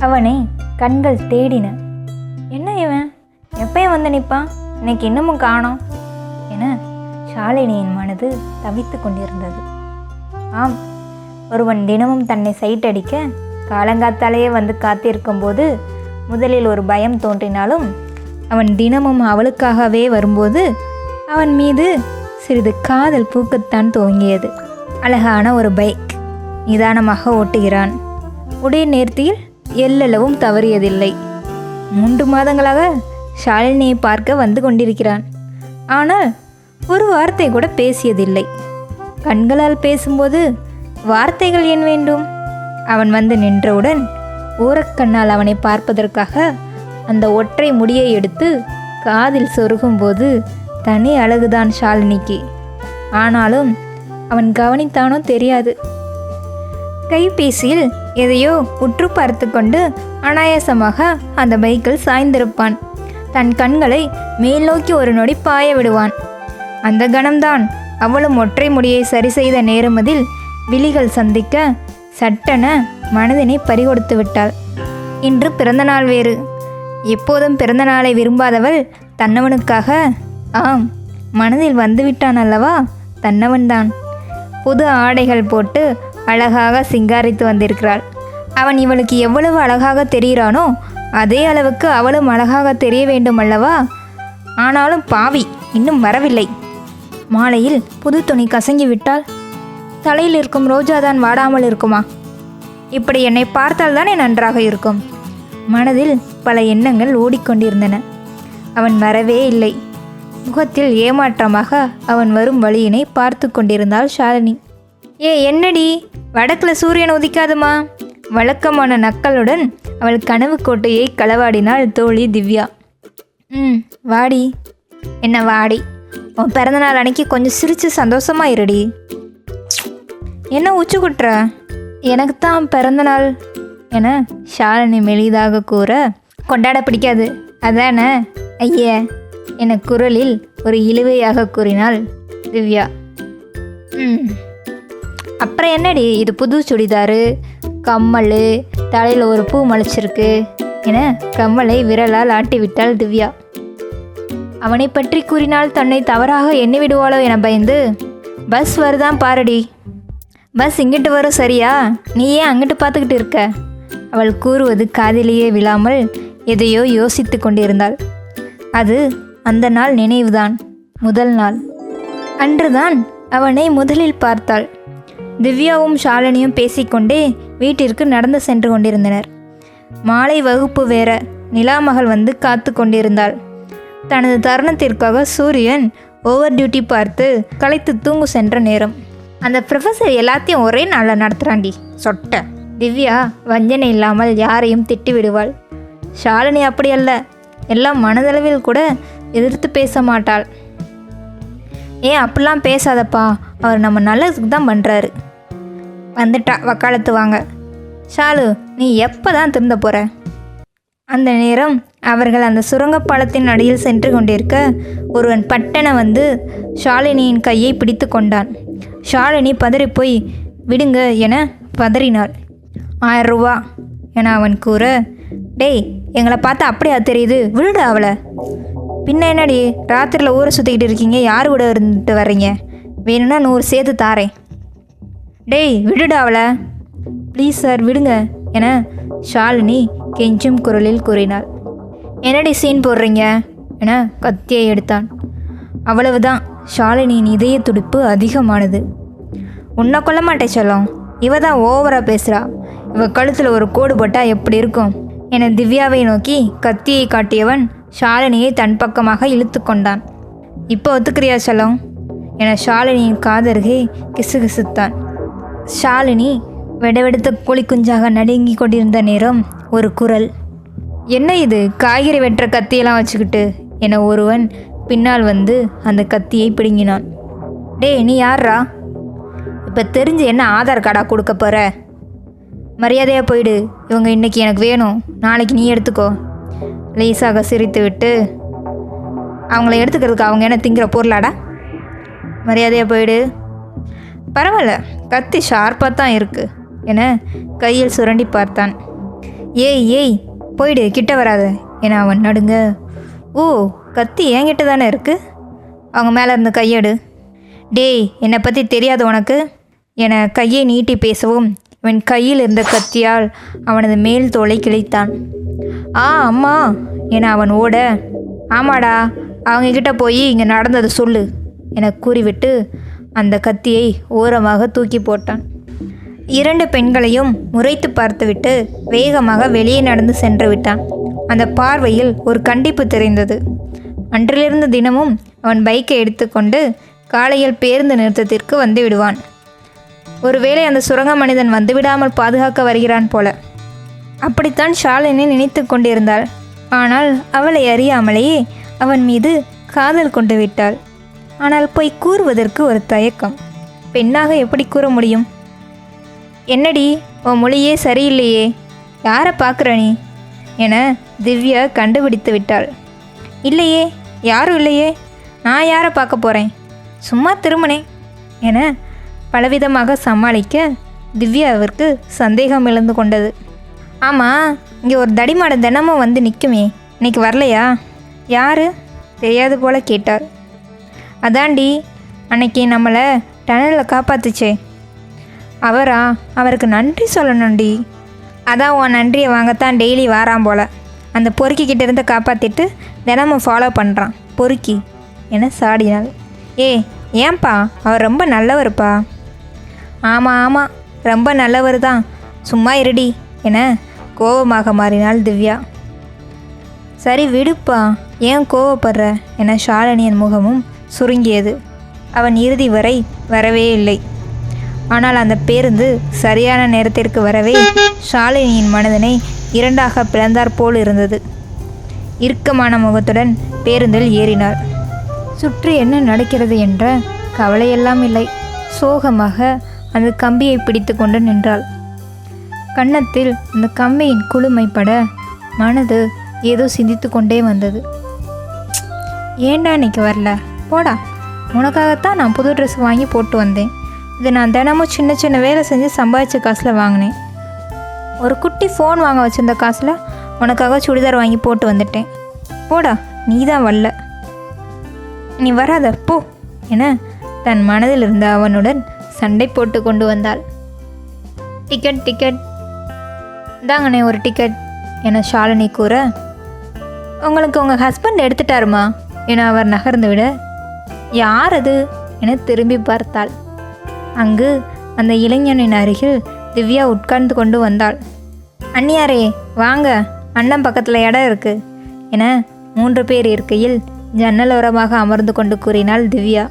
அவனை கண்கள் தேடின. என்ன இவன்? எப்பயும் வந்து நிற்பான் இன்னைக்கு இன்னமும் காணோம் என ஷாலினியின் மனது தவித்து கொண்டிருந்தது. ஆம் ஒருவன் தினமும் தன்னை சைட் அடிக்க காலங்காத்தாலேயே வந்து காத்திருக்கும்போது முதலில் ஒரு பயம் தோன்றினாலும் அவன் தினமும் அவளுக்காகவே வரும்போது அவன் மீது சிறிது காதல் பூக்கத்தான் துவங்கியது. அழகான ஒரு பைக் நிதானமாக ஓட்டுகிறான். உடைய நேர்த்தியில் எல்லளவும் தவறியதில்லை. மூன்று மாதங்களாக ஷாலினியை பார்க்க வந்து கொண்டிருக்கிறான். ஆனால் ஒரு வார்த்தை கூட பேசியதில்லை. கண்களால் பேசும்போது வார்த்தைகள் ஏன் வேண்டும்? அவன் வந்து நின்றவுடன் ஊரக்கண்ணால் அவனை பார்ப்பதற்காக அந்த ஒற்றை முடியை எடுத்து காதில் சொருகும்போது தனி அழகுதான் ஷாலினிக்கு. ஆனாலும் அவன் கவனித்தானோ தெரியாது. கைபேசியில் எதையோ உற்று பார்த்து கொண்டு அனாயாசமாக அந்த பைக்கில் சாய்ந்திருப்பான். தன் கண்களை மேல் நோக்கி ஒரு நொடி பாய விடுவான். அந்த கணம்தான். அவளும் ஒற்றை முடியை சரி செய்த நேரமதில் விழிகள் சந்திக்க சட்டென மனதினை பறிகொடுத்து விட்டாள். இன்று பிறந்தநாள் வேறு. எப்போதும் பிறந்த நாளை விரும்பாதவள் தன்னவனுக்காக. ஆம் மனதில் வந்துவிட்டான் அல்லவா? தன்னவன்தான். புது ஆடைகள் போட்டு அழகாக சிங்காரித்து வந்திருக்கிறாள். அவன் இவளுக்கு எவ்வளவு அழகாக தெரிகிறானோ அதே அளவுக்கு அவளும் அழகாக தெரிய வேண்டும் அல்லவா? ஆனாலும் பாவி இன்னும் வரவில்லை. மாலையில் புது துணி கசங்கி விட்டால் தலையில் இருக்கும் ரோஜா தான் வாடாமல் இருக்குமா? இப்படி என்னை பார்த்தால் தானே நன்றாக இருக்கும். மனதில் பல எண்ணங்கள் ஓடிக்கொண்டிருந்தன. அவன் வரவே இல்லை. முகத்தில் ஏமாற்றமாக அவன் வரும் வழியினை பார்த்து கொண்டிருந்தாள் ஷாலினி. ஏ என்னடி? வடக்கில் சூரியன் உதிக்காதுமா? வழக்கமான நக்களுடன் அவள் கனவு கோட்டையை களவாடினாள் தோழி திவ்யா. ம் வாடி. என்ன வாடி? உன் பிறந்தநாள் அன்னைக்கு கொஞ்சம் சிரித்து சந்தோஷமாக இருடி. என்ன உச்சு குட்டுற? எனக்கு தான் பிறந்தநாள் என ஷாலினி மெலிதாக கூற கொண்டாட பிடிக்காது. அதானே? ஐய. என குரலில் ஒரு இழுவையாக கூறினாள் திவ்யா. ம். அப்புறம் என்னடி இது புது சுடிதாரு? கம்மல் தலையில் ஒரு பூ மலைச்சிருக்கு என கம்மலை விரலால் ஆட்டிவிட்டாள் திவ்யா. அவனை பற்றி கூறினால் தன்னை தவறாக எண்ணி விடுவாளோ என பயந்து பஸ் வருதான் பாரடி. பஸ் இங்கிட்டு வரும் சரியா? நீ ஏன் அங்கிட்டு பார்த்துக்கிட்டு இருக்க? அவள் கூறுவது காதிலேயே விழாமல் எதையோ யோசித்து கொண்டிருந்தாள். அது அந்த நாள் நினைவுதான் முதல் நாள். அன்றுதான் அவனை முதலில் பார்த்தாள். திவ்யாவும் ஷாலினியும் பேசிக்கொண்டே வீட்டிற்கு நடந்து சென்று கொண்டிருந்தனர். மாலை வகுப்பு வேற நிலாமகள் வந்து காத்து கொண்டிருந்தாள். தனது தருணத்திற்காக சூரியன் ஓவர் டியூட்டி பார்த்து களைத்து தூங்கு சென்ற நேரம். அந்த ப்ரொஃபஸர் எல்லாத்தையும் ஒரே நாளில் நடத்துகிறாண்டி சொட்ட. திவ்யா வஞ்சனை இல்லாமல் யாரையும் திட்டி விடுவாள். ஷாலினி அப்படி அல்ல எல்லாம் மனதளவில் கூட எதிர்த்து பேச மாட்டாள். ஏன் அப்படிலாம் பேசாதப்பா அவர் நம்ம நல்லதுக்கு தான் பண்ணுறாரு வந்துட்டா வக்காலத்து வாங்க. ஷாலு நீ எப்போ தான் திருந்த போகிற அந்த நேரம் அவர்கள் அந்த சுரங்கப்பாலத்தின் அடியில் சென்று கொண்டிருக்க ஒருவன் பட்டன வந்து ஷாலினியின் கையை பிடித்து கொண்டான். ஷாலினி பதறிப்போய் விடுங்க என பதறினாள். ஆயிரம் ரூபா என அவன் கூற டேய் எங்களை பார்த்தா அப்படியா தெரியுது? விடுடா அவளை. பின்ன என்னடி? ராத்திரியில் ஊரை சுற்றிக்கிட்டு இருக்கீங்க. யார் கூட இருந்துட்டு வர்றீங்க? வேணும்னா நூறு சேர்த்து தாரேன். டேய் விடுடா அவளை. ப்ளீஸ் சார் விடுங்க என ஷாலினி கெஞ்சும் குரலில் கூறினாள். என்னடி சீன் போடுறீங்க? என கத்தியை எடுத்தான். அவ்வளவுதான். ஷாலினியின் இதய துடிப்பு அதிகமானது. உன்னை கொல்ல மாட்டேன் செல்லம். இவ தான் ஓவராக பேசுகிறா இவ கழுத்தில் ஒரு கோடு போட்டால் எப்படி இருக்கும்? என திவ்யாவை நோக்கி கத்தியை காட்டியவன் ஷாலினியை தன் பக்கமாக இழுத்து கொண்டான். இப்போ ஒத்துக்கிறியா செல்லம்? என ஷாலினியின் காதருகே கிசுகிசுத்தான். ஷாலினி வெடவெடுத்த கோழி குஞ்சாக நடுங்கி கொண்டிருந்த நேரம் ஒரு குரல். என்ன இது? காய்கறி வெட்டுற கத்தியெல்லாம் வச்சுக்கிட்டு? என ஒருவன் பின்னால் வந்து அந்த கத்தியை பிடுங்கினான். டேய் நீ யார்ரா இப்போ தெரிஞ்சு என்ன ஆதார் கார்டா கொடுக்க போற? மரியாதையாக போயிடு. இவங்க இன்னைக்கு எனக்கு வேணும். நாளைக்கு நீ எடுத்துக்கோ. லேசாக சிரித்து விட்டு அவங்கள எடுத்துக்கிறதுக்கு அவங்க என்ன திங்கிற பொருளாடா? மரியாதையாக போயிடு. பரவாயில்ல கத்தி ஷார்ப்பாக தான் இருக்குது என கையில் சுரண்டி பார்த்தான். ஏய் ஏய் போயிடு கிட்ட வராத என அவன் நடுங்க. ஓ கத்தி என்கிட்ட தானே இருக்குது அவங்க மேலே இருந்து கையெடு. டேய் என்னை பற்றி தெரியாது உனக்கு என கையை நீட்டி பேசவும் இவன் கையில் இருந்த கத்தியால் அவனது மேல் தோலை கிழித்தான். ஆ அம்மா என அவன் ஓட. ஆமாடா அவங்க கிட்ட போய் இங்கே நடந்ததை சொல்லு. என கூறிவிட்டு அந்த கத்தியை ஓரமாக தூக்கி போட்டான். இரண்டு பெண்களையும் முறைத்து பார்த்துவிட்டு வேகமாக வெளியே நடந்து சென்று விட்டான். அந்த பார்வையில் ஒரு கண்டிப்பு தெரிந்தது. அன்றிலிருந்து தினமும் அவன் பைக்கை எடுத்துக்கொண்டு காலையில் பேருந்து நிறுத்தத்திற்கு வந்து விடுவான். ஒருவேளை அந்த சுரங்க மனிதன் வந்துவிடாமல் பாதுகாக்க வருகிறான் போல. அப்படித்தான் ஷாலினி நினைத்து கொண்டிருந்தாள். ஆனால் அவளை அறியாமலேயே அவன் மீது காதல் கொண்டு விட்டாள். ஆனால் போய் கூறுவதற்கு ஒரு தயக்கம். பெண்ணாக எப்படி கூற முடியும்? என்னடி உன் மொழியே சரியில்லையே. யாரை பார்க்குற நீ? என திவ்யா கண்டுபிடித்து விட்டாள். இல்லையே யாரும் இல்லையே. நான் யாரை பார்க்க போகிறேன் சும்மா திரும்பினேன் என பலவிதமாக சமாளிக்க திவ்யாவிற்கு சந்தேகம் எழுந்து கொண்டது. ஆமாம் இங்கே ஒரு தடிமாடு தினமும் வந்து நிற்குமே இன்னைக்கு வரலையா? யார்? தெரியாது போல கேட்டார் அதாண்டி அன்னைக்கு நம்மளை டனலில் காப்பாத்துச்சே. அவரா அவருக்கு நன்றி சொல்லணும்டி. அதான் உன் நன்றியை வாங்கத்தான் டெய்லி வாரான் போல். அந்த பொறுக்கி இருந்து காப்பாற்றிட்டு தினமும் ஃபாலோ பண்ணுறான் பொறுக்கி என சாடினாள் ஏ ஏன்பா அவர் ரொம்ப நல்லவருப்பா. ஆமாம் ஆமாம் ரொம்ப நல்லவர் தான் சும்மா இருடி என கோபமாக மாறினாள் திவ்யா. சரி விடுப்பா ஏன் கோவப்படுற? என ஷாலினியின் முகமும் சுருங்கியது. அவன் இறுதி வரை வரவே இல்லை. ஆனால் அந்த பேருந்து சரியான நேரத்திற்கு வரவே ஷாலினியின் மனதினை இரண்டாக பிளந்தார் போல் இருந்தது. இறுக்கமான முகத்துடன் பேருந்தில் ஏறினார் சுற்றி என்ன நடக்கிறது என்ற கவலையெல்லாம் இல்லை. சோகமாக அந்த கம்பியை பிடித்து கொண்டு நின்றாள். கன்னத்தில் அந்த கம்பியின் குளுமைப்பட மனது ஏதோ சிந்தித்து கொண்டே வந்தது. ஏண்டா இன்னைக்கு வரல? போடா. உனக்காகத்தான் நான் புது ட்ரெஸ் வாங்கி போட்டு வந்தேன். இதை நான் தினமும் சின்ன சின்ன வேலை செஞ்சு சம்பாதிச்ச காசில் வாங்கினேன். ஒரு குட்டி ஃபோன் வாங்க வச்சுருந்த காசில் உனக்காக சுடிதார் வாங்கி போட்டு வந்துட்டேன். போடா நீ தான் வரல. நீ வராத போ. என தன் மனதில் இருந்த அவனுடன் சண்டை போட்டு கொண்டு வந்தாள். Ticket ticket. இந்தாங்கண்ணே ஒரு டிக்கெட். என ஷாலினி கூற உங்களுக்கு உங்கள் ஹஸ்பண்ட் எடுத்துட்டாருமா? என அவர் நகர்ந்து விட யார் அது என திரும்பி பார்த்தாள். அங்கு அந்த இளைஞனின் அருகில் திவ்யா உட்கார்ந்து கொண்டு வந்தாள். அண்ணியாரே வாங்க அண்ணன் பக்கத்தில் இடம் இருக்கு என மூன்று பேர் இருக்கையில் ஜன்னலோரமாக அமர்ந்து கொண்டு கூறினாள் திவ்யா.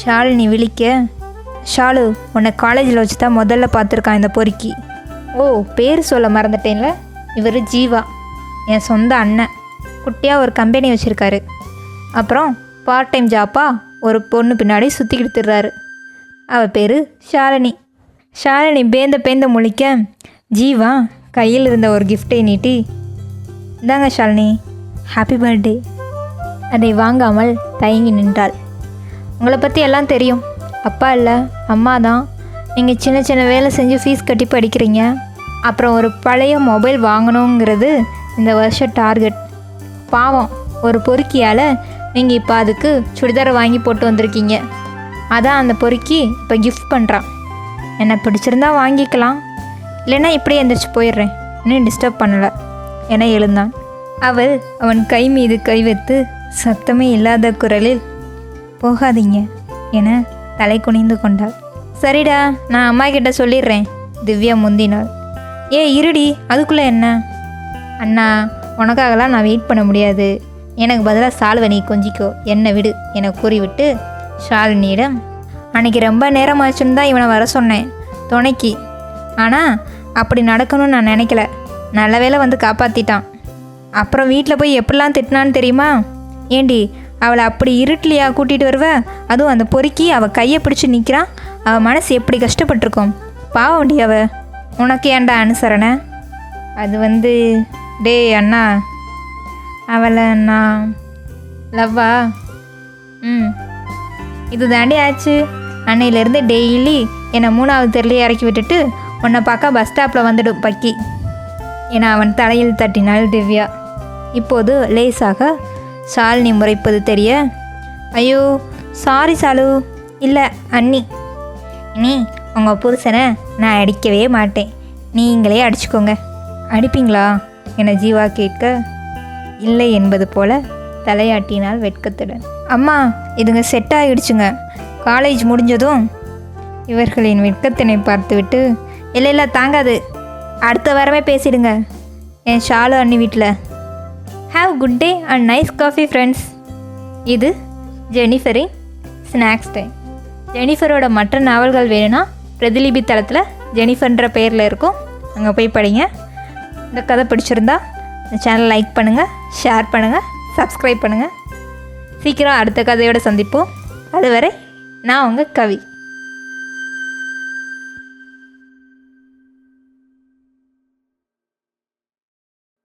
ஷாலினி விழிக்க ஷாலு உன்னை காலேஜில் வச்சு தான் முதல்ல பார்த்துருக்கான் இந்த பொறுக்கி. ஓ பேர் சொல்ல மறந்துட்டேன்ல? இவர் ஜீவா என் சொந்த அண்ணன். குட்டியாக ஒரு கம்பெனி வச்சுருக்காரு. அப்புறம் பார்ட் டைம் ஜாப்பாக ஒரு பொண்ணு பின்னாடி சுற்றிக்கிட்டு திரிறாரு அவள் பேர் ஷாலினி. ஷாலினி பேந்த பேந்த முழிக்க ஜீவா கையில் இருந்த ஒரு கிஃப்டை நீட்டி. இந்தாங்க ஷாலினி ஹாப்பி பர்த்டே அதை வாங்காமல் தயங்கி நின்றாள். உங்களை பற்றி எல்லாம் தெரியும். அப்பா இல்லை அம்மா தான். நீங்கள் சின்ன சின்ன வேலை செஞ்சு ஃபீஸ் கட்டி படிக்கிறீங்க. அப்புறம் ஒரு பழைய மொபைல் வாங்கணுங்கிறது இந்த வருஷம் டார்கெட் பாவம் ஒரு பொறுக்கியால் நீங்கள் இப்போ அதுக்கு சுடிதாரை வாங்கி போட்டு வந்திருக்கீங்க. அதான் அந்த பொறுக்கி இப்போ கிஃப்ட் பண்ணுறான் என்னை பிடிச்சிருந்தா வாங்கிக்கலாம். இல்லைன்னா இப்படியே எந்திரிச்சு போயிடுறேன். இன்னும் டிஸ்டர்ப் பண்ணலை. என எழுந்தான். அவள் அவன் கை மீது கை வைத்து சத்தமே இல்லாத குரலில் போகாதீங்க என தலை குனிந்து கொண்டாள். சரிடா நான் அம்மா கிட்ட சொல்லிடுறேன் திவ்யா முந்தினாள். ஏ இருடி அதுக்குள்ளே என்ன? அண்ணா உனக்காகலாம் நான் வெயிட் பண்ண முடியாது. எனக்கு பதிலாக சால்வை நீ கொஞ்சிக்கோ. என்னை விடு என கூறிவிட்டு ஷாலினியிடம் அன்னைக்கு ரொம்ப நேரமாச்சுன்னு தான் இவனை வர சொன்னேன். துணைக்கு. ஆனால் அப்படி நடக்கணும்னு நான் நினைக்கல. நல்ல வேளை வந்து காப்பாற்றிட்டான் அப்புறம் வீட்டில் போய் எப்படிலாம் திட்டினான்னு தெரியுமா? ஏண்டி அவளை அப்படி இருட்டிலையா கூட்டிகிட்டு வருவ? அதுவும் அந்த பொறுக்கி அவள் கையை பிடிச்சி நிற்கிறான் அவள் மனசு எப்படி கஷ்டப்பட்டிருக்கும்? பாவண்டி அவ. உனக்கு ஏன்டா அனுசரணை? அது வந்து டேய் அண்ணா அவளை நான் லவ்வா? ம். இது தாண்டி ஆச்சு. அன்னையிலேருந்து டெய்லி என்னை மூணாவது தெருலையே இறக்கி விட்டுட்டு உன்னை பார்க்க பஸ் ஸ்டாப்பில் வந்துடும் பக்கி. என அவன் தலையில் தட்டினாள் திவ்யா. இப்போது லேசாக ஷாலினி முறைப்பது தெரிய ஐயோ சாரி சாலு இல்லை அண்ணி. நீ உங்கள் புருஷனை நான் அடிக்கவே மாட்டேன். நீங்களே அடிச்சுக்கோங்க. அடிப்பீங்களா? என ஜீவா கேட்க இல்லை என்பது போல தலையாட்டினாள் வெட்கத்துடன். அம்மா இதுங்க செட் ஆகிடுச்சுங்க காலேஜ் முடிஞ்சதும் இவர்களின் வெட்கத்தினை பார்த்துவிட்டு இல்லை இல்லை தாங்காது. அடுத்த வாரமே பேசிடுங்க. என் ஷாலு அண்ணி வீட்டில் have good day and nice coffee friends இது ஜெனிஃபரின் ஸ்நாக்ஸ் டைம் ஜெனிஃபரோட மற்ற நாவல்கள் வேணும்னா பிரதிலிபி தளத்தில் ஜெனிஃபர்ன்ற பெயரில் இருக்கும். அங்கே போய் படிங்க. இந்த கதை பிடிச்சிருந்தா இந்த சேனல் லைக் பண்ணுங்கள் ஷேர் பண்ணுங்கள் சப்ஸ்கிரைப் பண்ணுங்கள் சீக்கிரம் அடுத்த கதையோடு சந்திப்போம். அதுவரை நான் உங்கள் கவி.